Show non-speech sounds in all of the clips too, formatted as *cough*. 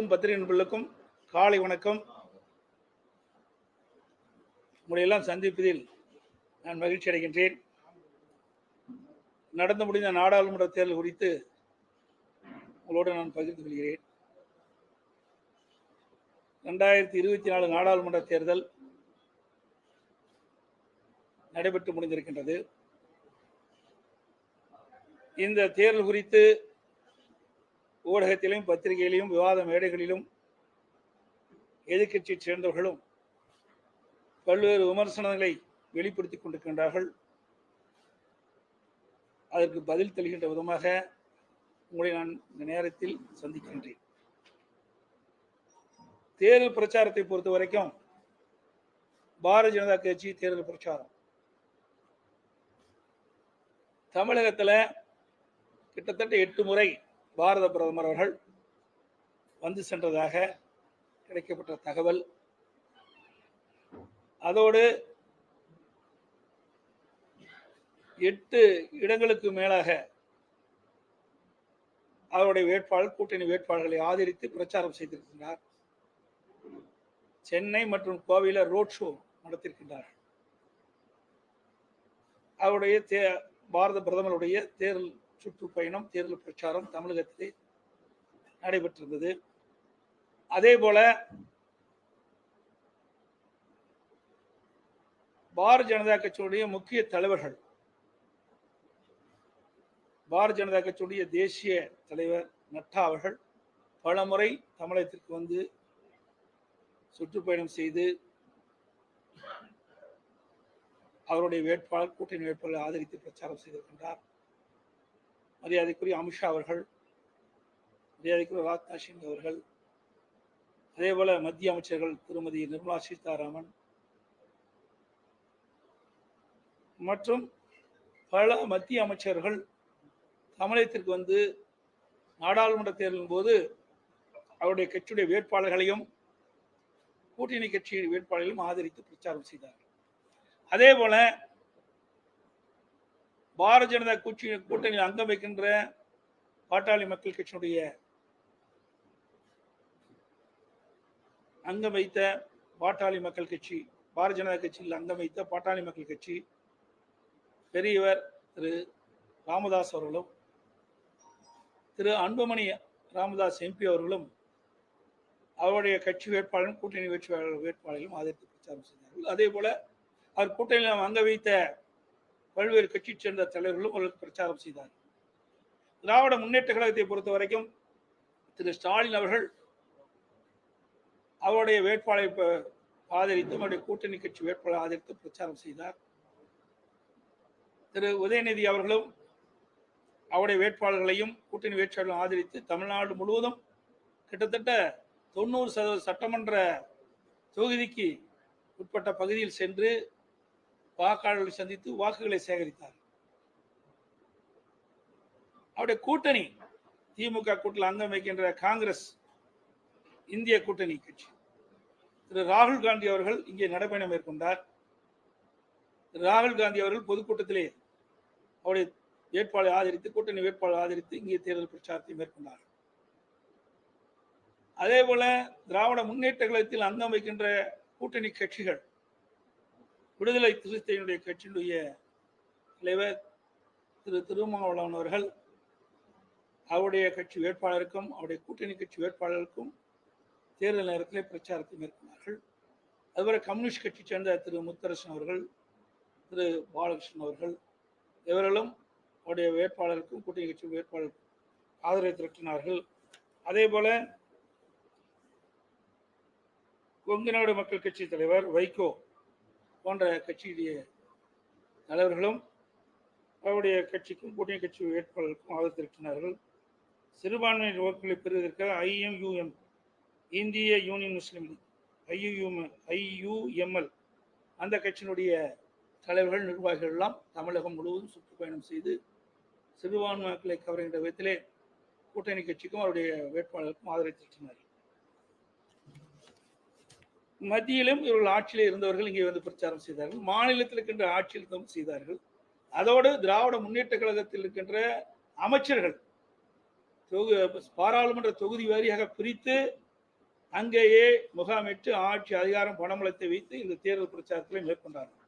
அனைத்தும் பத்திரிகை நண்பர்களுக்கும் காலை வணக்கம். உங்களை எல்லாம் சந்திப்பதில் நான் மகிழ்ச்சி அடைகின்றேன். நடந்து முடிந்த நாடாளுமன்ற தேர்தல் குறித்து உங்களோடு நான் பகிர்ந்து கொள்கிறேன். ரெண்டாயிரத்தி இருபத்தி நாலு நாடாளுமன்ற தேர்தல் நடைபெற்று முடிந்திருக்கின்றது. இந்த தேர்தல் குறித்து ஊடகத்திலும் பத்திரிகையிலும் விவாத மேடைகளிலும் எதிர்கட்சியைச் சேர்ந்தவர்களும் பல்வேறு விமர்சனங்களை வெளிப்படுத்திக் கொண்டிருக்கின்றார்கள். அதற்கு பதில் தருகின்ற விதமாக உங்களை நான் இந்த நேரத்தில் சந்திக்கின்றேன். தேர்தல் பிரச்சாரத்தை பொறுத்த வரைக்கும் பாரதிய ஜனதா கட்சி தேர்தல் பிரச்சாரம். தமிழகத்தில் கிட்டத்தட்ட எட்டு முறை பாரத பிரதமர் அவர்கள் வந்து சென்றதாக கிடைக்கப்பட்ட தகவல். அதோடு எட்டு இடங்களுக்கு மேலாக அவருடைய வேட்பாளர் கூட்டணி வேட்பாளர்களை ஆதரித்து பிரச்சாரம் செய்திருக்கின்றார். சென்னை மற்றும் கோவையில் ரோட் ஷோ நடத்தியிருக்கின்றார் அவருடைய தே பாரத பிரதமருடைய தேர்தல் சுற்றுப்பயணம் தேர்தல் பிரச்சாரம் தமிழகத்திலே நடைபெற்றிருந்தது. அதே போல பாரதிய ஜனதா கட்சியுடைய முக்கிய தலைவர்கள் பாரதிய ஜனதா கட்சியுடைய தேசிய தலைவர் நட்டா அவர்கள் பலமுறை தமிழகத்திற்கு வந்து சுற்றுப்பயணம் செய்து அவருடைய வேட்பாளர் கூட்டணி வேட்பாளர் ஆதரித்து பிரச்சாரம் செய்திருக்கின்றார். மரியாதைக்குரிய அமித்ஷா அவர்கள் மரியாதைக்குரிய ராஜ்நாத் சிங் அவர்கள் அதே போல மத்திய அமைச்சர்கள் திருமதி நிர்மலா சீதாராமன் மற்றும் பல மத்திய அமைச்சர்கள் தமிழகத்திற்கு வந்து நாடாளுமன்ற தேர்தலின் போது அவருடைய கட்சியுடைய வேட்பாளர்களையும் கூட்டணி கட்சி வேட்பாளர்களையும் ஆதரித்து பிரச்சாரம் செய்தார் அதே போல பாரதிய ஜனதா கட்சி கூட்டணியில் அங்கம் வைக்கின்ற பாட்டாளி மக்கள் கட்சியினுடைய அங்கம் வைத்த பாட்டாளி மக்கள் கட்சி பாரதிய ஜனதா கட்சியில் அங்கம் வைத்த பாட்டாளி மக்கள் கட்சி பெரியவர் திரு ராமதாஸ் அவர்களும் திரு அன்புமணி ராமதாஸ் எம்பி அவர்களும் அவருடைய கட்சி வேட்பாளரும் கூட்டணி வேட்பாளர் வேட்பாளர்களும் ஆதரித்து பிரச்சாரம் செய்தார்கள். அதே போல அவர் கூட்டணியில் அங்க வைத்த பல்வேறு கட்சியைச் சேர்ந்த தலைவர்களும் அவர்களுக்கு பிரச்சாரம் செய்தார். திராவிட முன்னேற்ற கழகத்தை பொறுத்த வரைக்கும் திரு ஸ்டாலின் அவர்கள் அவருடைய வேட்பாளரை ஆதரித்து அவருடைய கூட்டணி கட்சி வேட்பாளரை ஆதரித்து பிரச்சாரம் செய்தார். திரு உதயநிதி அவர்களும் அவருடைய வேட்பாளர்களையும் கூட்டணி வேட்பாளர்களும் ஆதரித்து தமிழ்நாடு முழுவதும் கிட்டத்தட்ட தொண்ணூறு சதவீத சட்டமன்ற தொகுதிக்கு உட்பட்ட பகுதியில் சென்று வாக்காளர்களை சந்தித்து வாக்குகளை சேகரித்தார். அவருடைய கூட்டணி திமுக கூட்டத்தில் அங்கம் வைக்கின்ற காங்கிரஸ் இந்திய கூட்டணி கட்சி. திரு ராகுல் காந்தி அவர்கள் இங்கே நடைபயணம் மேற்கொண்டார். ராகுல் காந்தி அவர்கள் பொதுக்கூட்டத்திலே அவருடைய வேட்பாளரை ஆதரித்து கூட்டணி வேட்பாளர் ஆதரித்து இங்கே தேர்தல் பிரச்சாரத்தை மேற்கொண்டார். அதே போல திராவிட முன்னேற்ற கழகத்தில் அங்கம் வைக்கின்ற கூட்டணி கட்சிகள் விடுதலை சிறுத்தையினுடைய கட்சியினுடைய தலைவர் திரு திருமாவளவன் அவர்கள் அவருடைய கட்சி வேட்பாளருக்கும் அவருடைய கூட்டணி கட்சி வேட்பாளருக்கும் தேர்தல் நேரத்திலே பிரச்சாரத்தை மேற்கொண்டார்கள். அதுவரை கம்யூனிஸ்ட் கட்சி சேர்ந்த திரு முத்தரசன் அவர்கள் திரு பாலகிருஷ்ணன் அவர்கள் இவர்களும் அவருடைய வேட்பாளருக்கும் கூட்டணி கட்சி வேட்பாளருக்கும் ஆதரவை திரட்டினார்கள். அதே போல கொங்கு நாடு மக்கள் கட்சி தலைவர் வைகோ போன்ற கட்சியுடைய தலைவர்களும் அவருடைய கட்சிக்கும் கூட்டணி கட்சி வேட்பாளருக்கும் ஆதரவு திரட்டினார்கள் சிறுபான்மை ஓட்டுகளை பெறுவதற்காக ஐஎம்யூஎம் இந்திய Union Muslim League IUM IUML அந்த கட்சியினுடைய தலைவர்கள் நிர்வாகிகள் எல்லாம் தமிழகம் முழுவதும் சுற்றுப்பயணம் செய்து சிறுபான்மை மக்களை கவர்கின்ற விதத்திலே கூட்டணி கட்சிக்கும் அவருடைய வேட்பாளருக்கும் ஆதரவு மத்தியிலும் இவர்கள் ஆட்சியில் இருந்தவர்கள் இங்கே வந்து பிரச்சாரம் செய்தார்கள். மாநிலத்தில் இருக்கின்ற ஆட்சியில் இருந்தவங்க செய்தார்கள். அதோடு திராவிட முன்னேற்ற கழகத்தில் இருக்கின்ற அமைச்சர்கள் தொகு பாராளுமன்ற தொகுதி வாரியாக பிரித்து அங்கேயே முகாமிட்டு ஆட்சி அதிகாரம் பணமளத்தை வைத்து இந்த தேர்தல் பிரச்சாரத்தில் மேற்கொண்டார்கள்.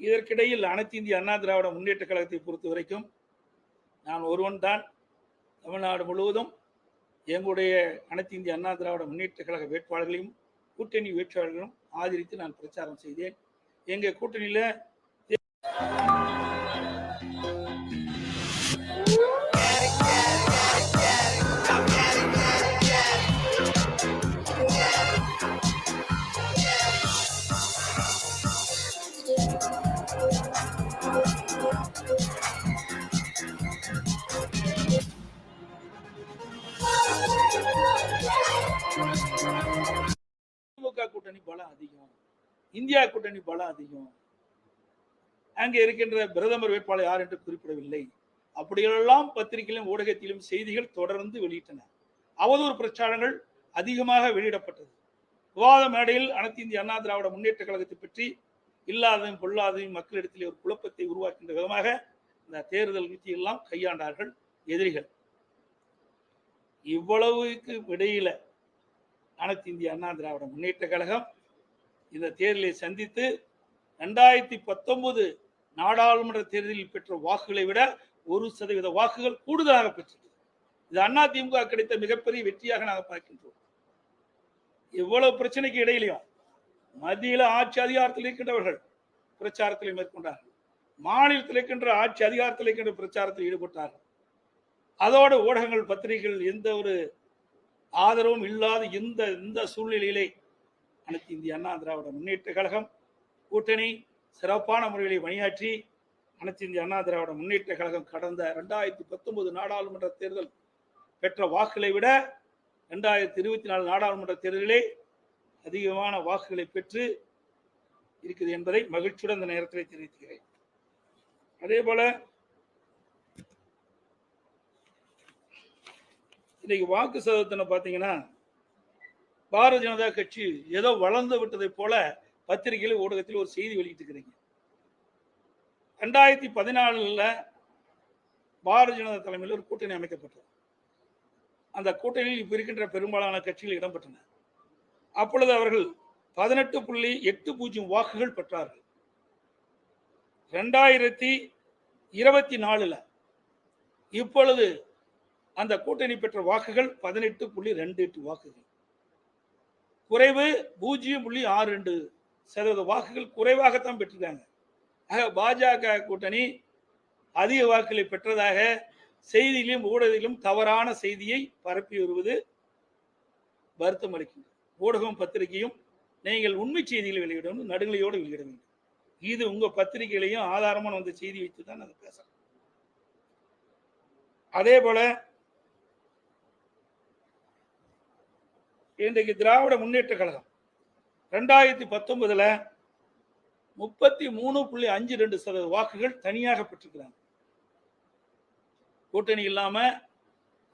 இதற்கிடையில் அனைத்து இந்திய அண்ணா திராவிட முன்னேற்ற கழகத்தை பொறுத்த வரைக்கும் நான் ஒருவன் தான் தமிழ்நாடு முழுவதும் எங்களுடைய அனைத்து இந்திய அண்ணா திராவிட முன்னேற்ற கழக வேட்பாளர்களையும் கூட்டணி வேட்பாளர்களும் ஆதரித்து நான் பிரச்சாரம் செய்தேன். எங்கள் கூட்டணியில் கூட்டணி பலம் அதிகம். அங்கே இருக்கின்ற பிரதமர் வேட்பாளர் யார் என்று குறிப்பிடவில்லை. அப்படியெல்லாம் பத்திரிகையிலும் ஊடகத்திலும் செய்திகள் தொடர்ந்து வெளியிட்டன. அவதூறு பிரச்சாரங்கள் அதிகமாக வெளியிடப்பட்டது. விவாத மேடையில் அனைத்து இந்திய அண்ணா திராவிட முன்னேற்ற கழகத்தை பற்றி இல்லாததையும் பொல்லாததையும் மக்களிடத்தில் ஒரு குழப்பத்தை உருவாக்கின்ற விதமாக இந்த தேர்தல் வித்தியெல்லாம் கையாண்டார்கள் எதிரிகள். இவ்வளவுக்கு இடையில அனைத்து இந்திய அண்ணா திராவிட முன்னேற்ற கழகம் இந்த தேர்தலை சந்தித்து ரெண்டாயிரத்தி பத்தொன்பது நாடாளுமன்ற தேர்தலில் பெற்ற வாக்குகளை விட ஒரு சதவீத வாக்குகள் கூடுதலாக பெற்றது. இது அண்ணா திமுக கிடைத்த மிகப்பெரிய வெற்றியாக நாங்கள் பார்க்கின்றோம். இவ்வளவு பிரச்சனைக்கு இடையிலையும் மத்தியில் ஆட்சி அதிகாரத்தில் இருக்கின்றவர்கள் பிரச்சாரத்தில் மேற்கொண்டார்கள். மாநிலத்தில் இருக்கின்ற ஆட்சி அதிகாரத்தில் இருக்கின்ற பிரச்சாரத்தில் ஈடுபட்டார்கள். அதோடு ஊடகங்கள் பத்திரிகைகள் எந்த ஒரு ஆதரவும் இல்லாத இந்த இந்த சூழ்நிலையிலே அனைத்து இந்திய அண்ணா திராவிட முன்னேற்ற கழகம் கூட்டணி சிறப்பான முறையில் பணியாற்றி அனைத்து இந்திய அண்ணா திராவிட முன்னேற்ற கழகம் கடந்த ரெண்டாயிரத்தி பத்தொன்பது நாடாளுமன்ற தேர்தல் பெற்ற வாக்குகளை விட ரெண்டாயிரத்தி இருபத்தி நாலு நாடாளுமன்ற தேர்தலிலே அதிகமான வாக்குகளை பெற்று இருக்குது என்பதை மகிழ்ச்சியுடன் இந்த நேரத்தில் தெரிவிக்கிறேன் அதே போல இன்னைக்கு வாக்கு சதவீதத்தை பார்த்தீங்கன்னா பாரதிய ஜனதா கட்சி ஏதோ வளர்ந்து விட்டதை போல பத்திரிகையில் ஊடகத்தில் ஒரு செய்தி வெளியிட்டு இருக்கிறீங்க ரெண்டாயிரத்தி பதினாலுல பாரதிய ஜனதா தலைமையில் ஒரு கூட்டணி அமைக்கப்பட்டது. அந்த கூட்டணியில் இப்போ இருக்கின்ற பெரும்பாலான கட்சிகள் இடம்பெற்றன. அப்பொழுது அவர்கள் பதினெட்டு புள்ளி எட்டு பூஜ்ஜியம் வாக்குகள் பெற்றார்கள். ரெண்டாயிரத்தி இருபத்தி நாலுல இப்பொழுது அந்த கூட்டணி பெற்ற வாக்குகள் பதினெட்டு புள்ளி ரெண்டு எட்டு வாக்குகள். குறைவு பூஜ்ஜியம் புள்ளி ஆறு ரெண்டு சதவீத வாக்குகள் குறைவாகத்தான் பெற்றிருக்காங்க. ஆக பாஜக கூட்டணி அதிக வாக்குகளை பெற்றதாக செய்தியிலும் ஊடகத்திலும் தவறான செய்தியை பரப்பி வருவது வருத்தம் அளிக்கின்றது. ஊடகம் பத்திரிகையும் நீங்கள் உண்மை செய்திகளை வெளியிடணும் நடுநிலையோடு வெளியிட வேண்டும். இது உங்க பத்திரிகைகளையும் ஆதாரமான வந்த செய்தி வைத்து தான் அதை பேசலாம் அதே போல இன்றைக்கு திராவிட முன்னேற்ற கழகம். ரெண்டாயிரத்தி பத்தொன்பதுல முப்பத்தி மூணு புள்ளி அஞ்சு ரெண்டு சதவீத வாக்குகள் தனியாக பெற்றிருக்கிறாங்க. கூட்டணி இல்லாம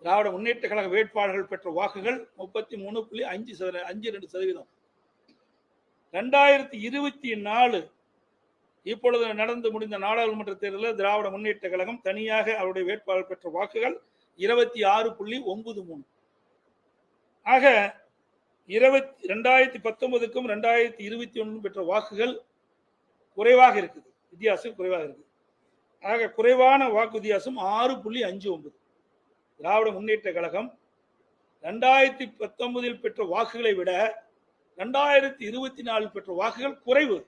திராவிட முன்னேற்ற கழக வேட்பாளர்கள் பெற்ற வாக்குகள் முப்பத்தி மூணு புள்ளி அஞ்சு சதவீத அஞ்சு ரெண்டு சதவீதம். ரெண்டாயிரத்தி இருபத்தி நாலு இப்பொழுது நடந்து முடிந்த நாடாளுமன்ற தேர்தலில் திராவிட முன்னேற்ற கழகம் தனியாக அவருடைய வேட்பாளர் பெற்ற வாக்குகள் இருபத்தி ஆறு புள்ளி ஒன்பது மூணு. ஆக இருபத்தி ரெண்டாயிரத்தி பத்தொன்பதுக்கும் ரெண்டாயிரத்தி இருபத்தி ஒன்றும் பெற்ற வாக்குகள் குறைவாக இருக்குது. வித்தியாசம் குறைவாக இருக்குது. ஆக குறைவான வாக்கு வித்தியாசம் ஆறு புள்ளி அஞ்சு ஒன்பது. திராவிட முன்னேற்ற கழகம் ரெண்டாயிரத்தி பத்தொன்பதில் பெற்ற வாக்குகளை விட ரெண்டாயிரத்தி இருபத்தி நாலில் பெற்ற வாக்குகள் குறைவு.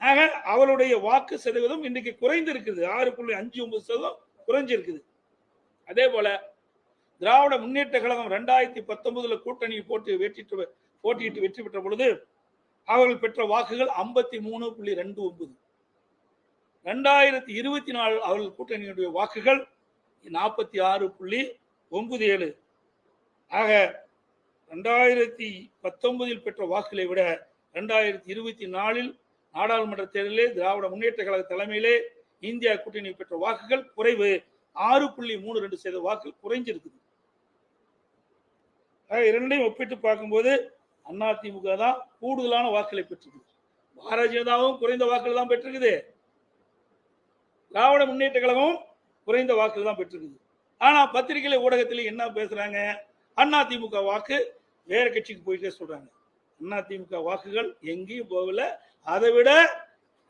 ஆக அவருடைய வாக்கு சதவீதம் இன்னைக்கு குறைந்து இருக்குது ஆறு புள்ளி அஞ்சு ஒன்பது சதவீதம் குறைஞ்சிருக்குது. அதே போல திராவிட முன்னேற்ற கழகம் ரெண்டாயிரத்தி பத்தொன்பதுல கூட்டணி போட்டு வெற்றிட்டு போட்டியிட்டு வெற்றி பெற்ற பொழுது அவர்கள் பெற்ற வாக்குகள் ஐம்பத்தி மூணு புள்ளி ரெண்டு ஒன்பது. ரெண்டாயிரத்தி இருபத்தி நாலு அவர்கள் கூட்டணியுடைய வாக்குகள் நாற்பத்தி ஆறு புள்ளி ஒன்பது ஏழு. ஆக ரெண்டாயிரத்தி பத்தொன்பதில் பெற்ற வாக்குகளை விட ரெண்டாயிரத்தி இருபத்தி நாலில் நாடாளுமன்ற தேர்தலிலே திராவிட முன்னேற்ற கழக தலைமையிலே இந்தியா கூட்டணி பெற்ற வாக்குகள் குறைவு ஆறு புள்ளி மூணு ரெண்டு சதவீத வாக்குகள் குறைஞ்சிருக்குது. இரண்டையும் ஒப்பிட்டு பார்க்கும்போது அதிமுக தான் கூடுதலான வாக்குகளை பெற்றிருக்கு. பாரதிய ஜனதாவும் குறைந்த வாக்குகள் தான் பெற்றிருக்குது. திராவிட முன்னேற்ற கழகமும் குறைந்த வாக்குகள் தான் பெற்றிருக்குது. ஆனா பத்திரிகை ஊடகத்திலே என்ன பேசுறாங்க? அண்ணா திமுக வாக்கு வேற கட்சிக்கு போயிட்டே சொல்றாங்க. அண்ணா திமுக வாக்குகள் எங்கேயும் போகல. அதை விட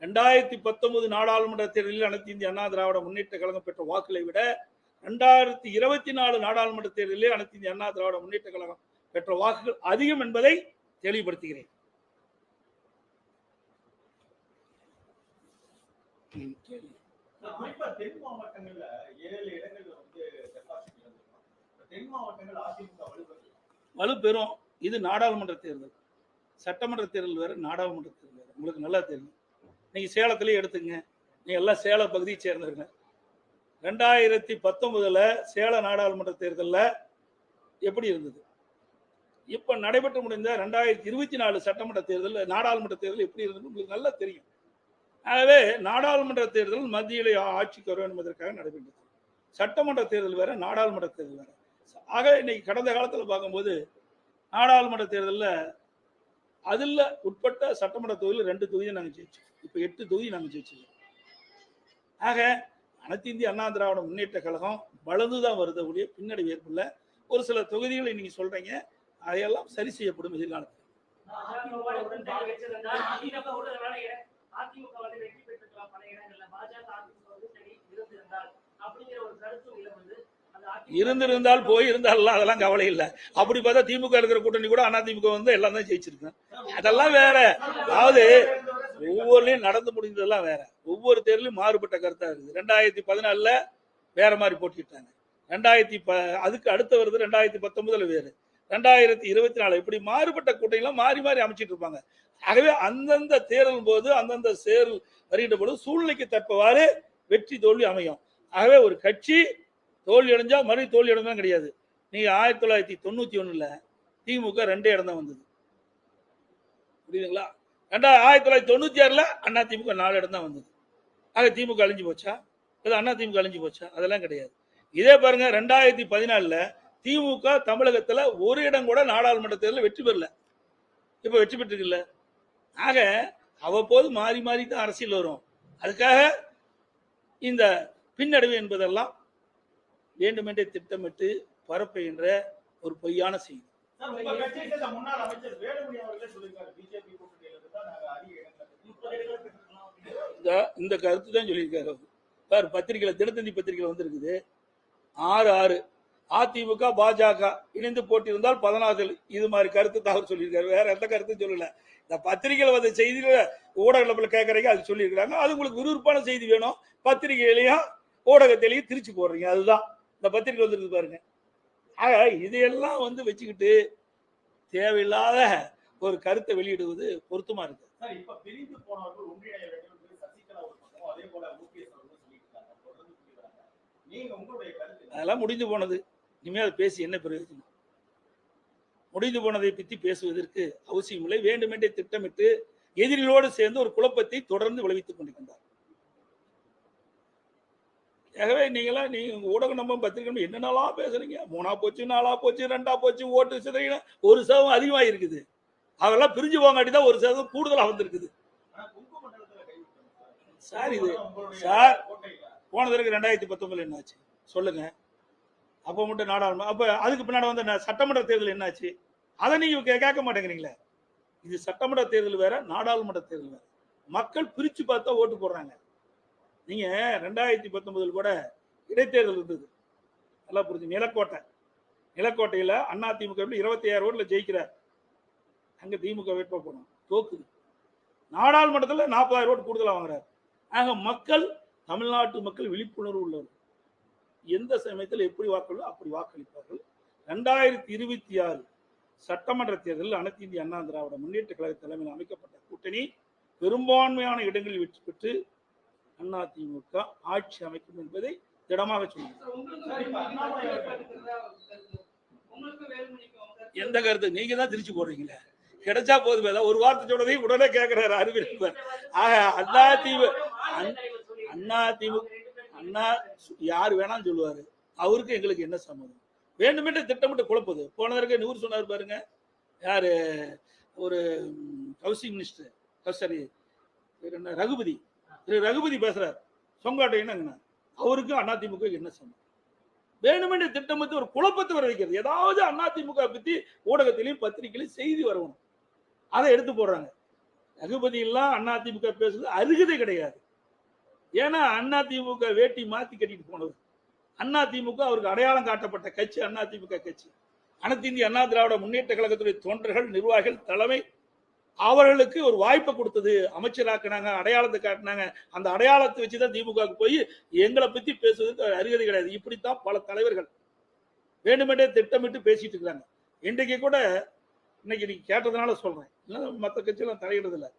ரெண்டாயிரத்தி பத்தொன்பது நாடாளுமன்ற தேர்தலில் அனைத்து இந்திய அண்ணா திராவிட முன்னேற்ற கழகம் பெற்ற வாக்குகளை விட ரெண்டாயிரத்தி இருபத்தி நாலு நாடாளுமன்ற தேர்தலில் அனைத்து இந்திய அண்ணா திராவிட முன்னேற்ற கழகம் பெற்ற வாக்குகள் அதிகம் என்பதை தெளிவுபடுத்துகிறேன். வலுப்பெறும். இது நாடாளுமன்ற தேர்தல். சட்டமன்ற தேர்தல் வேற நாடாளுமன்ற தேர்தல் வேற. உங்களுக்கு நல்லா தெரியும். நீங்க சேலத்திலேயே எடுத்துங்க நீங்க எல்லாம் சேல பகுதியை சேர்ந்தவங்க ரெண்டாயிரத்தி பத்தொன்பதுல சேல நாடாளுமன்ற தேர்தலில் எப்படி இருந்தது? இப்ப நடைபெற்று முடிந்த ரெண்டாயிரத்தி இருபத்தி நாலு சட்டமன்ற தேர்தல் நாடாளுமன்ற தேர்தல் எப்படி இருந்தது உங்களுக்கு நல்லா தெரியும். ஆகவே நாடாளுமன்ற தேர்தல் மத்தியிலே ஆட்சிக்கு வரும் என்பதற்காக நடைபெற்றது. சட்டமன்ற தேர்தல் வேற நாடாளுமன்ற தேர்தல் வேற. ஆக இன்னைக்கு கடந்த காலத்தில் பார்க்கும்போது நாடாளுமன்ற தேர்தலில் அதில் உட்பட்ட சட்டமன்ற தொகுதியில் ரெண்டு தொகுதியை நாங்கள் ஜெயிச்சோம். இப்போ எட்டு தொகுதி நாங்கள் ஜெயிச்சிருக்கோம். ஆக அனைத்து இந்திய அண்ணா திராவிட முன்னேற்ற கழகம் வளர்ந்து தான் வருது ஒழிய பின்னடைவு ஏற்படல. ஒரு சில தொகுதிகளை நீங்கள் சொல்கிறீங்க அதையெல்லாம் சரி செய்யப்படும் எதிர்காலத்தில். அப்படிங்கிற ஒரு கருத்தும் நிலவுது வந்து இருந்திருந்தால் போயிருந்தாலும் அதெல்லாம் கவலை இல்லை. அப்படி பார்த்தா திமுக இருக்கிற கூட்டணி கூட அண்ணா வந்து எல்லாம் தான் ஜெயிச்சிருக்கேன் அதெல்லாம் வேற. அதாவது ஒவ்வொருலையும் நடந்து முடிந்ததெல்லாம் வேற. ஒவ்வொரு தேர்தலும் மாறுபட்ட கருத்தா இருக்குது. ரெண்டாயிரத்தி பதினாலுல வேற மாதிரி போட்டிட்டாங்க ரெண்டாயிரத்தி ப அதுக்கு அடுத்த வருது ரெண்டாயிரத்தி பத்தொன்பதுல வேறு. ரெண்டாயிரத்தி இருபத்தி நாலு இப்படி மாறுபட்ட கூட்டணிலாம் மாறி மாறி அமைச்சிட்டு இருப்பாங்க. ஆகவே அந்தந்த தேர்தல் போது அந்தந்த தேர்தல் வருகின்ற போது சூழ்நிலைக்கு தற்பவாறு வெற்றி தோல்வி அமையும். ஆகவே ஒரு கட்சி தோல்வி அடைஞ்சால் மறுபடியும் தோல்வி அடைஞ்சா கிடையாது. நீங்க ஆயிரத்தி தொள்ளாயிரத்தி தொண்ணூத்தி ஒன்றில் திமுக ரெண்டே இடம் தான் வந்தது. புரியுதுங்களா? ரெண்டா ஆயிரத்தி தொள்ளாயிரத்தி தொண்ணூத்தி ஆறுல அண்ணா திமுக நாலு இடம் தான் வந்தது. ஆக திமுக அழிஞ்சு போச்சா? இல்லை அண்ணா திமுக அழிஞ்சு போச்சா? அதெல்லாம் கிடையாது. இதே பாருங்க ரெண்டாயிரத்தி பதினாலுல திமுக தமிழகத்தில் ஒரு இடம் கூட நாடாளுமன்ற தேர்தலில் வெற்றி பெறல. இப்போ வெற்றி பெற்றிருக்குல்ல. ஆக அவ்வப்போது மாறி மாறி தான் அரசியல் வரும். அதுக்காக இந்த பின்னடைவு என்பதெல்லாம் வேண்டுமென்றே திட்டமிட்டு பரப்புகின்ற ஒரு பொய்யான செய்தி. சார். இந்த கருத்து தான் சொல்லியிருக்காரு பாரு பத்திரிகையில் தினத்தந்தி பத்திரிகையில் வந்திருக்குது. ஆறு ஆறு. அதிமுக பாஜக இணைந்து போட்டியிருந்தால் பதினாறு. இது மாதிரி கருத்து தான் அவர் சொல்லியிருக்காரு. வேற எந்த கருத்தும் சொல்லல. இந்த பத்திரிகையில் வந்த செய்தியில ஊடகத்தில் கேட்கறீங்க அது சொல்லியிருக்கிறாங்க. அது உங்களுக்கு விறுவிறுப்பான செய்தி வேணும். பத்திரிகையிலையும் ஊடகத்திலையும் திருச்சி போடுறீங்க. அதுதான். இந்த பத்திரிகை வந்துருக்கு பாருங்க. ஆக இதையெல்லாம் வந்து வச்சுக்கிட்டு தேவையில்லாத ஒரு கருத்தை வெளியிடுவது பொருத்தமா இருக்கு? அதெல்லாம் முடிந்து போனது. இனிமேல் பேசி என்ன பிரயோஜனம்? முடிந்து போனதை பற்றி பேசுவதற்கு அவசியம் இல்லை வேண்டுமென்றே திட்டமிட்டு எதிரிகளோடு சேர்ந்து ஒரு குழப்பத்தை தொடர்ந்து விளைவித்துக் கொண்டிருக்கின்றார். ஆகவே நீங்களாம் நீங்கள் ஊடக ஊடகம் நம்ம பத்திரிக்கை என்னென்னலாம் பேசுறீங்க? மூணா போச்சு நாலா போச்சு ரெண்டா போச்சு ஓட்டு சிதறினா ஒரு சதவீதம் அதிகமாக இருக்குது அதெல்லாம் பிரிஞ்சு போங்காட்டி தான் ஒரு சதவீதம் கூடுதலாக வந்திருக்குது. சார் இது சார். கோட்டையில போன தடவை ரெண்டாயிரத்தி பத்தொன்பதுல என்னாச்சு? சொல்லுங்க. அப்போ மட்டும் நாடாளுமன்ற அப்போ அதுக்கு பின்னாடி வந்து சட்டமன்ற தேர்தல் என்னாச்சு? அதை நீங்கள் கே- கேட்க மாட்டேங்கிறீங்களே. இது சட்டமன்ற தேர்தல் வேற நாடாளுமன்ற தேர்தல் வேற. மக்கள் பிரித்து பார்த்தா ஓட்டு போடுறாங்க. நீங்க ரெண்டாயிரத்தி பத்தொன்பதில் கூட இடைத்தேர்தல் இருந்தது. நல்லா புரிஞ்சு நிலக்கோட்டை. நிலக்கோட்டையில் அண்ணா திமுக இருபத்தி ஆயிரம் ஓட்டில் ஜெயிக்கிறார். அங்க திமுக வேட்பாக போனோம் தோக்குது. நாடாளுமன்றத்தில் நாற்பதாயிரம் ஓட்டு கூடுதலாக வாங்குறாரு. ஆக மக்கள் தமிழ்நாட்டு மக்கள் விழிப்புணர்வு உள்ளவர். எந்த சமயத்தில் எப்படி வாக்களோ அப்படி வாக்களிப்பார்கள். ரெண்டாயிரத்தி இருபத்தி ஆறு சட்டமன்ற தேர்தலில் அனைத்து இந்திய அண்ணா திராவிட முன்னேற்ற கழக தலைமையில் அமைக்கப்பட்ட கூட்டணி பெரும்பான்மையான இடங்களில் வெற்றி பெற்று அண்ணா திமுக ஆட்சி அமைக்கும் என்பதை திடமாக கருத்து. எந்த கருத்து? நீங்க தான் திருச்சி போடுறீங்களே. கிடைச்சா போதும் ஏதாவது ஒரு வார்த்தை சொன்னதையும் உடனே கேட்கிறாரு அறிவியல் ஆக அண்ணா சொல்லியிருக்காரு. அண்ணா திமுக அண்ணா யார் வேணாலும் சொல்லுவாரு. அவருக்கு எங்களுக்கு என்ன சம்மதம்? வேண்டுமென்று திட்டமிட்டு குழப்புது. போன தடவை நூறு சொன்னார் பாருங்க. யாரு? ஒரு ஹவுசிங் மினிஸ்டர் சாரி என்ன? ரகுபதி. திரு ரகுபதி பேசுறார். சொங்காட்டை என்னங்கண்ணா? அவருக்கும் அதிமுக என்ன சம்மதம் வேணுமென்ற திட்டமிட்டு ஒரு குழப்பத்தை வர வைக்கிறது ஏதாவது அதிமுக பத்தி ஊடகத்திலையும் பத்திரிகையிலையும் செய்தி வரணும். அதை எடுத்து போடுறாங்க. ரகுபதி எல்லாம் அதிமுக பேசுறது அருகதை கிடையாது. ஏன்னா அதிமுக வேட்டி மாத்தி கட்டிட்டு போனது அதிமுக அவருக்கு அடையாளம் காட்டப்பட்ட கட்சி அதிமுக கட்சி. அனைத்து இந்திய அண்ணா திராவிட முன்னேற்ற கழகத்துடைய தொண்டர்கள் நிர்வாகிகள் தலைமை அவர்களுக்கு ஒரு வாய்ப்பை கொடுத்தது. அமைச்சராக்குனாங்க அடையாளத்தை காட்டினாங்க. அந்த அடையாளத்தை வச்சு தான் திமுகவுக்கு போய் எங்களை பற்றி பேசுவதற்கு அருகதை கிடையாது. இப்படித்தான் பல தலைவர்கள் வேண்டுமென்றே திட்டமிட்டு பேசிட்டு இருக்கிறாங்க. இன்றைக்கு கூட இன்னைக்கு நீங்க கேட்டதுனால சொல்றேன். இல்லை மற்ற கட்சியெல்லாம் தலையிடுறது இல்லை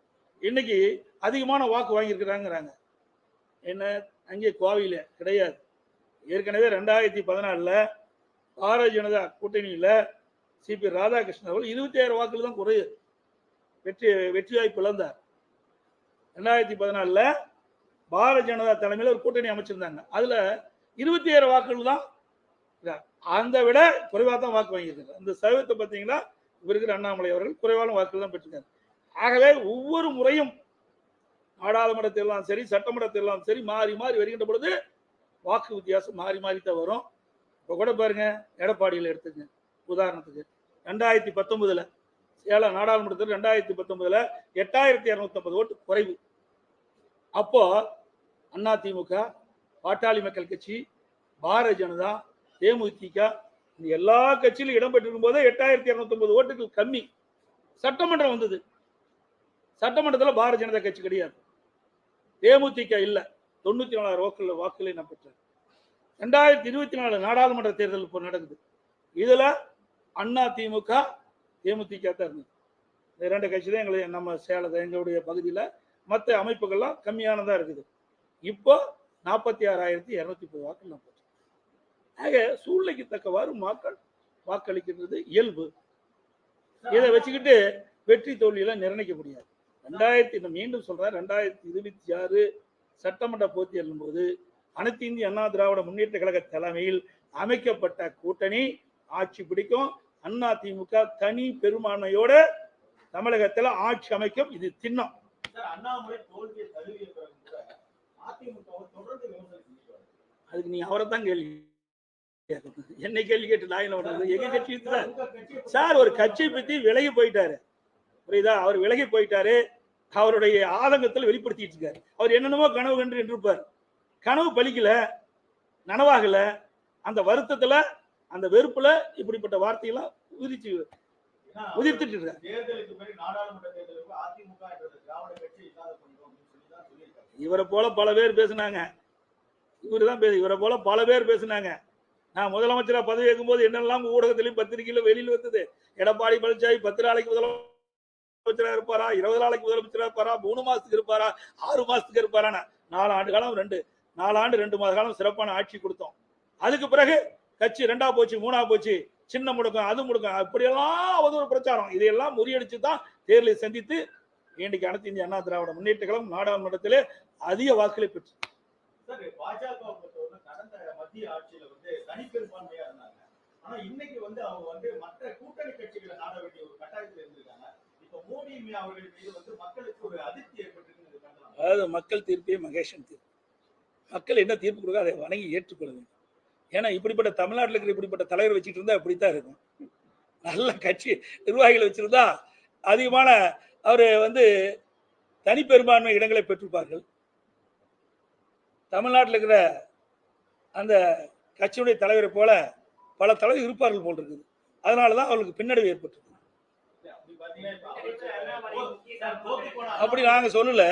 இன்னைக்கு அதிகமான வாக்கு வாங்கியிருக்கிறாங்கிறாங்க. என்ன? அங்கே கோவையில் கிடையாது. ஏற்கனவே ரெண்டாயிரத்தி பதினாலில் பாரதிய ஜனதா கூட்டணியில் சிபி ராதாகிருஷ்ணன் அவர்கள் இருபத்தி ஆயிரம் வாக்குகள் தான் குறையுது வெற்றி வெற்றியாய் பிளந்தார். ரெண்டாயிரத்தி பதினாலில் பாரதிய ஜனதா தலைமையில் ஒரு கூட்டணி அமைச்சிருந்தாங்க. அதில் இருபத்தி ஏழு வாக்குகள் தான் அந்த விட குறைவாக தான் வாக்கு வாங்கியிருக்காங்க. அந்த சதவீதத்தை பார்த்தீங்கன்னா இப்போ இருக்கிற அண்ணாமலை அவர்கள் குறைவான வாக்குகள் தான் பெற்றிருக்காங்க ஆகவே ஒவ்வொரு முறையும் நாடாளுமன்றத்திலாம் சரி சட்டமன்றத்திலாம் சரி மாறி மாறி வருகின்ற பொழுது வாக்கு வித்தியாசம் மாறி மாறி தான் வரும். இப்போ கூட பாருங்க எடப்பாடியில் எடுத்துங்க. உதாரணத்துக்கு ரெண்டாயிரத்தி பத்தொன்பதுல சேலம் நாடாளுமன்றத்தில் ரெண்டாயிரத்தி பத்தொன்பதுல எட்டாயிரத்தி இரநூத்தம்பது ஓட்டு குறைவு. அப்போ அண்ணா திமுக பாட்டாளி மக்கள் கட்சி பாரதிய ஜனதா தேமுதிக எல்லா கட்சியிலும் இடம்பெற்றிருக்கும் போதே எட்டாயிரத்தி இரநூத்தம்பது ஓட்டுகள் கம்மி. சட்டமன்றம் வந்தது. சட்டமன்றத்தில் பாரதிய ஜனதா கட்சி கிடையாது. தேமுதிக இல்லை. தொண்ணூத்தி நாலாயிரம் வாக்குகள் வாக்குகளை நான் பெற்றேன். ரெண்டாயிரத்தி இருபத்தி நாலு நாடாளுமன்ற தேர்தல் இப்போ நடக்குது. இதுல அண்ணா திமுக தேமுதிக தான் இருந்தது. இந்த இரண்டு கட்சி தான் எங்களை நம்ம சேலத்தை எங்களுடைய பகுதியில் மற்ற அமைப்புகள்லாம் கம்மியானதாக இருக்குது. இப்போ நாற்பத்தி ஆறாயிரத்தி இரநூத்தி முப்பது வாக்குகள் நான் பெற்றேன் ஆக சூழ்நிலைக்கு தக்கவாறு மக்கள் வாக்களிக்கின்றது இயல்பு. இதை வச்சுக்கிட்டு வெற்றி தோல்வியெல்லாம் நிர்ணயிக்க முடியாது. ரெண்டாயிரத்தி நான் மீண்டும் சொல்கிறேன் ரெண்டாயிரத்தி இருபத்தி ஆறு சட்டமன்ற போட்டி எழும்போது அனைத்து இந்திய அண்ணா திராவிட முன்னேற்ற கழக தலைமையில் அமைக்கப்பட்ட கூட்டணி ஆட்சி பிடிக்கும். அண்ணா திமுக தனி பெரும்பான்மையோட தமிழகத்துல ஆட்சி அமைக்கும். இது திண்ணம். அதுக்கு நீ அவரை தான் கேள்வி. என்னை கேள்வி கேட்டு நான் என்ன பண்றது? எங்க கட்சி சார் ஒரு கட்சியை பத்தி விலகி போயிட்டாரு. புரியுதா? அவர் விலகி போயிட்டாரு. அவருடைய ஆதங்கத்தில் வெளிப்படுத்திட்டு இருக்காரு. அவர் என்னென்னமோ கனவு கண்டு இருப்பார் கனவு பலிக்கல நனவாகல. அந்த வருத்தத்துல அந்த வெறுப்புல இப்படிப்பட்ட வார்த்தையெல்லாம் உதிச்சு உதிர்த்துட்டு சொல்லியிருக்காங்க. இவரை போல பல பேர் பேசுனாங்க. இவரு தான் பேசு இவரை போல பல பேர் பேசுனாங்க. நான் முதலமைச்சரா பதவி ஏற்கும்போது என்னெல்லாம் ஊடகத்திலையும் பத்திரிகையில வெளியில் வந்தது? எடப்பாடி பழனிசாமி பத்து நாளைக்கு முதலமைச்சரா இருப்பாரா? இருபது நாளைக்கு முதலமைச்சரா இருப்பாரா? மூணு மாசத்துக்கு இருப்பாரா? ஆறு மாசத்துக்கு இருப்பாரா நாலு ஆண்டு காலம் ரெண்டு நாலு ஆண்டு ரெண்டு மாத காலம் சிறப்பான ஆட்சி கொடுத்தோம். அதுக்கு பிறகு கட்சி ரெண்டா போச்சு மூணா போச்சு சின்ன முடக்கம் அது முடக்கம் அப்படியெல்லாம் அவதூறு பிரச்சாரம். இதையெல்லாம் முறியடிச்சு தான் தேர்தலை சந்தித்து இன்னைக்கு அனைத்து இந்திய அண்ணா திராவிட முன்னேற்ற கழகம் நாடாளுமன்றத்திலே அதிக வாக்குகளை பெற்று. ஒரு ஒரு அதாவது மக்கள் தீர்ப்பே மகேஷன் தீர்ப்பு. மக்கள் என்ன தீர்ப்பு கொடுக்க அதை வணங்கி ஏற்றுக்கொள்ள வேண்டும். ஏன்னா இப்படிப்பட்ட தமிழ்நாட்டில் இருக்கிற இப்படிப்பட்ட தலைவர் வச்சுட்டு இருந்தா இப்படித்தான் இருக்கும். நல்ல கட்சி நிர்வாகிகள் வச்சிருந்தா அதிகமான அவர் வந்து தனிப்பெரும்பான்மை இடங்களை பெற்றிருப்பார்கள். தமிழ்நாட்டில் இருக்கிற அந்த கட்சியுடைய தலைவரை போல பல தலைவர் இருப்பார்கள் போல் இருக்குது. அதனால தான் அவர்களுக்கு பின்னடைவு ஏற்பட்டிருக்கு. அப்படி நாங்கள் சொல்லல.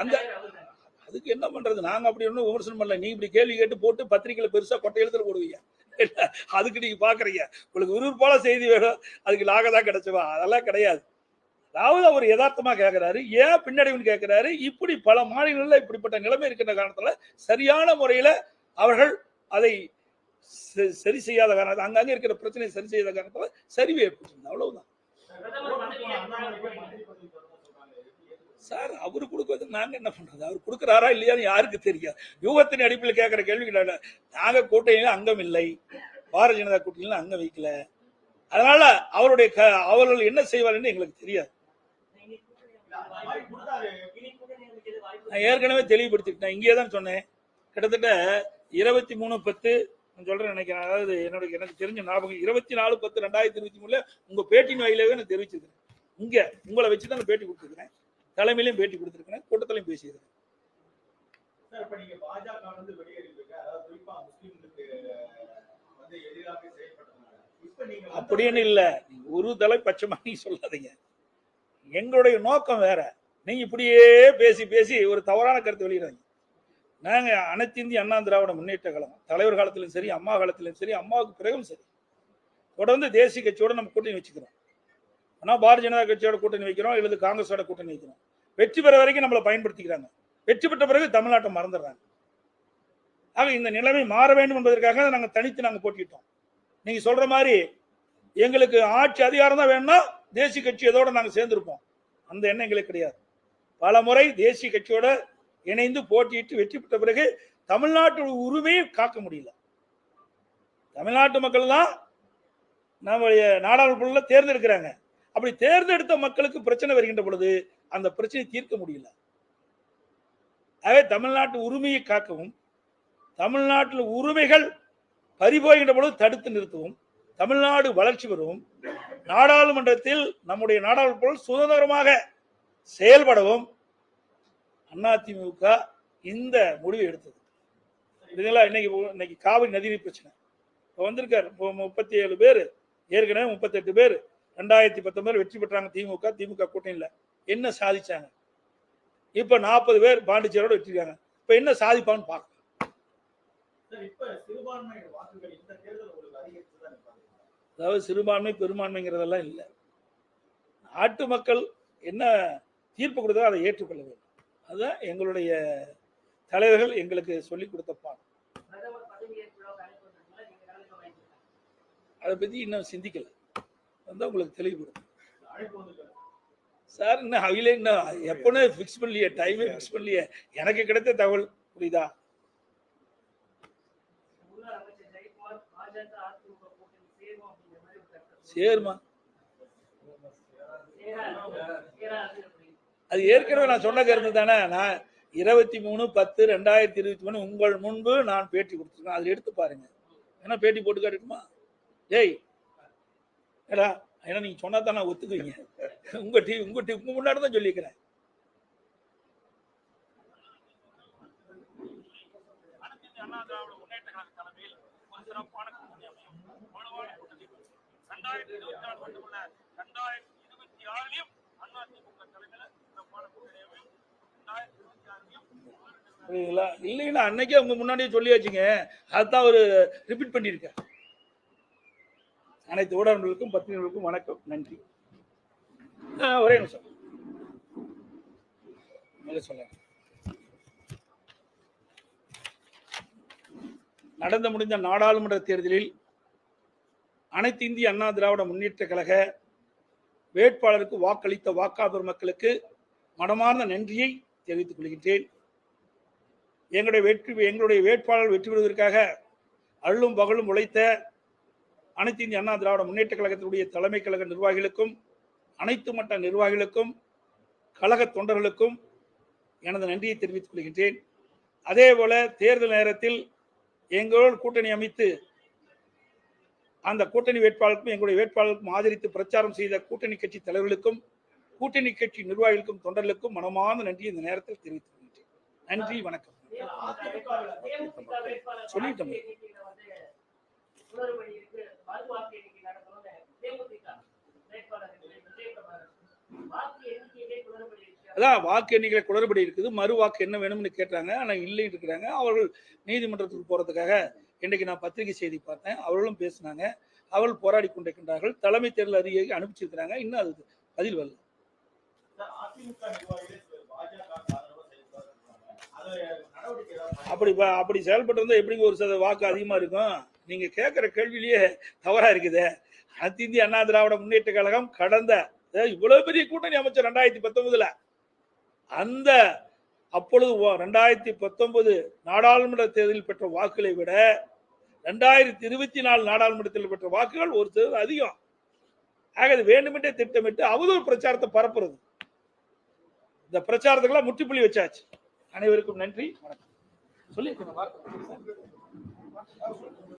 அந்த-. அதுக்கு என்ன பண்றது? நாங்க அப்படி ஒன்றும் விமர்சனம் பண்ணல. நீ இப்படி கேள்வி கேட்டு போட்டு பத்திரிக்கையில பெருசா கொட்டை எழுத்துல போடுவீங்க. *laughs* அதுக்கு நீங்க பாக்குறீங்க. உங்களுக்கு விறுவிறுப்பால செய்தி வேணும். அதுக்கு நாங்க தான் கிடைச்சவா அதெல்லாம் கிடையாது. அதாவது அவர் யதார்த்தமா கேட்கிறாரு ஏன் பின்னடைவுன்னு கேட்கிறாரு இப்படி பல மாநிலங்களில் இப்படிப்பட்ட நிலைமை இருக்கின்ற காரணத்துல சரியான முறையில அவர்கள் அதை சரி செய்யாத காரணம் அங்கங்க இருக்கிற பிரச்சனையை சரி செய்யாத காரணத்துல சரிவு ஏற்பட்டிருந்தது அவ்வளவுதான். சார் அவர் கொடுக்கறது நாங்க என்ன பண்றது? அவர் கொடுக்குறாரா இல்லையான்னு யாருக்கு தெரியாது. யூகத்தின் அடிப்பில் கேட்கிற கேள்வி அல்ல. நாங்க கூட்டணியில அங்கம் இல்லை. பாரதிய ஜனதா கூட்டணியில அங்கம் வைக்கல. அதனால அவருடைய க- அவர்கள் என்ன செய்வார்னு எங்களுக்கு தெரியாது. நான் ஏற்கனவே தெளிவுபடுத்திக்கிட்டேன் இங்கே தான் சொன்னேன். கிட்டத்தட்ட இருபத்தி மூணு பத்து நான் சொல்றேன் நினைக்கிறேன். அதாவது என்னோட எனக்கு தெரிஞ்ச ஞாபகம் இருபத்தி நாலு பத்து ரெண்டாயிரத்தி இருபத்தி மூணுல உங்க பேட்டின் வாயிலாகவே நான் தெரிவிச்சிருக்கிறேன். இங்க உங்களை வச்சு தான் நான் பேட்டி கொடுத்துருக்கிறேன். தலைமையிலையும் பேட்டி கொடுத்துருக்கிறேன் கூட்டத்திலையும் வந்து- அப்படின்னு இல்ல. ஒரு தலைப்பட்சமா நீ சொல்லாதீங்க. எங்களுடைய நோக்கம் வேற. நீங்க இப்படியே பேசி பேசி ஒரு தவறான கருத்து வெளியிடாதீங்க. நாங்க அனைத்து இந்திய அண்ணா திராவிட முன்னேற்ற கழகம். தலைவர் காலத்திலும் சரி அம்மா காலத்திலும் சரி அம்மாவுக்கு பிறகும் சரி. தொடர்ந்து தேசிய கட்சியோட நம்ம கூட்டணி வச்சுக்கிறோம். ஆனா பாரதிய ஜனதா கட்சியோட கூட்டணி வைக்கிறோம் இல்லது காங்கிரஸோட கூட்டணி வைக்கிறோம். வெற்றி பெற வரைக்கும் நம்மளை பயன்படுத்திக்கிறாங்க. வெற்றி பெற்ற பிறகு தமிழ்நாட்டை மறந்துடுறாங்க. ஆக இந்த நிலைமை மாற வேண்டும் என்பதற்காக நாங்கள் தனித்து நாங்கள் போட்டிட்டோம் நீங்கள் சொல்கிற மாதிரி எங்களுக்கு ஆட்சி அதிகாரம் தான் வேணும்னா தேசிய கட்சி நாங்கள் சேர்ந்துருப்போம். அந்த எண்ணம் எங்களுக்கு கிடையாது. பல முறை தேசிய கட்சியோட இணைந்து போட்டியிட்டு வெற்றி பெற்ற பிறகு தமிழ்நாட்டு உரிமையை காக்க முடியல. தமிழ்நாட்டு மக்கள் தான் நம்முடைய நாடாளுமன்ற தேர்ந்தெடுக்கிறாங்க. அப்படி தேர்ந்தெடுத்த மக்களுக்கு பிரச்சனை வருகின்ற பொழுது அந்த பிரச்சனையை தீர்க்க முடியல. ஆகவே தமிழ்நாட்டு உரிமையை காக்கவும் தமிழ்நாட்டில் உரிமைகள் பறிபோகின்ற பொழுது தடுத்து நிறுத்தவும் தமிழ்நாடு வளர்ச்சி பெறவும் நாடாளுமன்றத்தில் நம்முடைய நாடாளுமன்ற சுதந்திரமாக செயல்படவும் அதிமுக இந்த முடிவை எடுத்தது. இதுங்களா இன்னைக்கு இன்னைக்கு காவிரி நதிநீர் பிரச்சனை. இப்போ வந்திருக்காரு முப்பத்தி ஏழு பேர் ஏற்கனவே முப்பத்தெட்டு பேர். ரெண்டாயிரத்தி பத்தொன்பது வெற்றி பெற்றாங்க திமுக திமுக கூட்டணியில். என்ன சாதிச்சாங்க? இப்போ நாற்பது பேர் பாண்டிச்சேரியோட வெற்றிருக்காங்க. இப்போ என்ன சாதிப்பான்னு பார்க்கலாம். அதாவது சிறுபான்மை பெரும்பான்மைங்கிறதெல்லாம் இல்லை. நாட்டு மக்கள் என்ன தீர்ப்பு கொடுத்தோ அதை ஏற்றுக்கொள்ள வேண்டும். அதுதான் எங்களுடைய தலைவர்கள் எங்களுக்கு சொல்லிக் கொடுத்த பாடம். அதை பற்றி இன்னும் சிந்திக்கல. வந்து உங்களுக்கு தெளிவுபடுத்தும் சார் இன்னும் அவையில இன்னும் எப்போன்னு ஃபிக்ஸ் பண்ணலையே டைமே ஃபிக்ஸ் பண்ணலையே. எனக்கு கிடைத்த தகவல் புரியுதா? முன்னாள் சேருமா. அது ஏற்கனவே நான் சொன்ன கருத்து தானே. நான் இருபத்தி மூணு பத்து ரெண்டாயிரத்தி இருபத்தி மூணு உங்கள் முன்பு நான் பேட்டி கொடுத்துருக்கேன். அதில் எடுத்து பாருங்க. ஏன்னா பேட்டி போட்டு காட்டுமா டேய் ஏடா ஏன்னா நீங்க சொன்னா தான் நான் ஒத்துக்குவீங்க. உங்க டீ உங்க டீ உங்க முன்னாடி தான் சொல்லியிருக்கிறேன். புரியுதுங்களா? இல்லைங்களா அன்னைக்கே உங்க முன்னாடியே சொல்லியாச்சுங்க. அதுதான் ஒரு ரிப்பீட் பண்ணியிருக்கேன் அனைத்து ஊடகங்களுக்கும் பத்திரிகைகளுக்கும் வணக்கம் நன்றி. ஒரே நிமிஷம். சொல்லுங்க. நடந்து முடிந்த நாடாளுமன்ற தேர்தலில் அனைத்து இந்திய அண்ணா திராவிட முன்னேற்ற கழக வேட்பாளருக்கு வாக்களித்த வாக்காளர் மக்களுக்கு மனமார்ந்த நன்றியை தெரிவித்துக் கொள்கின்றேன். எங்களுடைய வெற்றி எங்களுடைய வேட்பாளர் வெற்றி பெறுவதற்காக அள்ளும் பகலும் உழைத்த அனைத்து இந்திய அண்ணா திராவிட முன்னேற்ற கழகத்தினுடைய தலைமை கழக நிர்வாகிகளுக்கும் அனைத்து மட்ட நிர்வாகிகளுக்கும் கழக தொண்டர்களுக்கும் எனது நன்றியை தெரிவித்துக் கொள்கின்றேன். அதே போல தேர்தல் நேரத்தில் எங்களோடு கூட்டணி அமைத்து அந்த கூட்டணி வேட்பாளருக்கும் எங்களுடைய வேட்பாளருக்கும் ஆதரித்து பிரச்சாரம் செய்த கூட்டணி கட்சி தலைவர்களுக்கும் கூட்டணி கட்சி நிர்வாகிகளுக்கும் தொண்டர்களுக்கும் மனமார்ந்த நன்றி இந்த நேரத்தில் தெரிவித்துக் கொள்கின்றேன். நன்றி வணக்கம். சொல்லிட்டோம். மறு வாக்கு எண்ணிக்கை தேமுதிக விஜயகுமார் வாக்கு எண்ணிக்கையிலே குளறுபடி அதான் இருக்குது. மறு வாக்கு என்ன வேணும்னு கேட்டாங்க. ஆனால் இல்லைன்னு இருக்கிறாங்க. அவர்கள் நீதிமன்றத்துக்கு போறதுக்காக இன்றைக்கு நான் பத்திரிகை செய்தி பார்த்தேன். அவர்களும் பேசினாங்க. அவர்கள் போராடி கொண்டிருக்கின்றார்கள். தலைமை தேர்தல் அதிகாரி அனுப்பிச்சிருக்கிறாங்க. இன்னும் அது பதில் வரல. அப்படி அப்படி செயல்பட்டு இருந்தா எப்படிங்க ஒரு சத வாக்கு அதிகமா இருக்கும்? நீங்க கேட்குற கேள்வியிலேயே தவறா இருக்குது. அனைத்து இந்திய அண்ணா திராவிட முன்னேற்ற கழகம் கடந்த இவ்வளோ இவ்வளவு பெரிய கூட்டணி அமைச்சர் ரெண்டாயிரத்தி பத்தொன்பதுல. அந்த அப்பொழுது ரெண்டாயிரத்தி பத்தொன்பது நாடாளுமன்ற தேர்தலில் பெற்ற வாக்குகளை விட ரெண்டாயிரத்தி இருபத்தி நாலு நாடாளுமன்றத்தில் பெற்ற வாக்குகள் ஒரு தேர்தல் அதிகம். ஆக அது வேண்டுமென்றே திட்டமிட்டு அவதூறு பிரச்சாரத்தை பரப்புறது. இந்த பிரச்சாரத்துக்கெல்லாம் முற்றுப்புள்ளி வச்சாச்சு. அனைவருக்கும் நன்றி. வணக்கம். சொல்லி